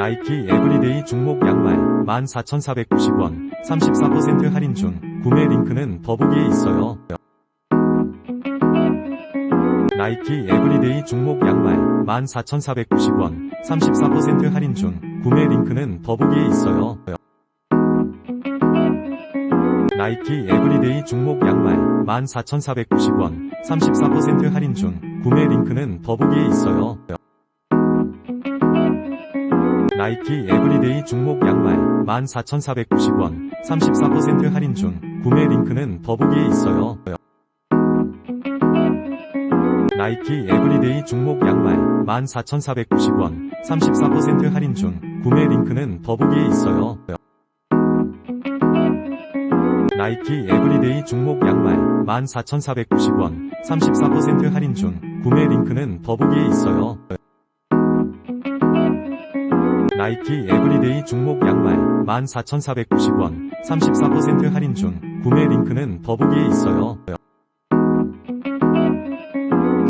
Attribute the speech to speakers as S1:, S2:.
S1: 나이키 에브리데이 종목 양말 14,490원 34% 할인 중 구매 링크는 더보기에 있어요. 나이키 에브리데이 종목 양말 14,490원 34% 할인 중 구매 링크는 더보기에 있어요. 나이키 에브리데이 종목 양말 14,490원 34% 할인 중 구매 링크는 더보기에 있어요. 나이키 에브리데이 종목 양말 14,490원 34% 할인 중 구매 링크는 더보기에 있어요. 나이키 에브리데이 종목 양말 14,490원 34% 할인 중 구매 링크는 더보기에 있어요. 나이키 에브리데이 종목 양말 14,490원 34% 할인 중 구매 링크는 더보기에 있어요. 나이키 에브리데이 종목 양말 14,490원 34% 할인 중 구매 링크는 더보기에 있어요.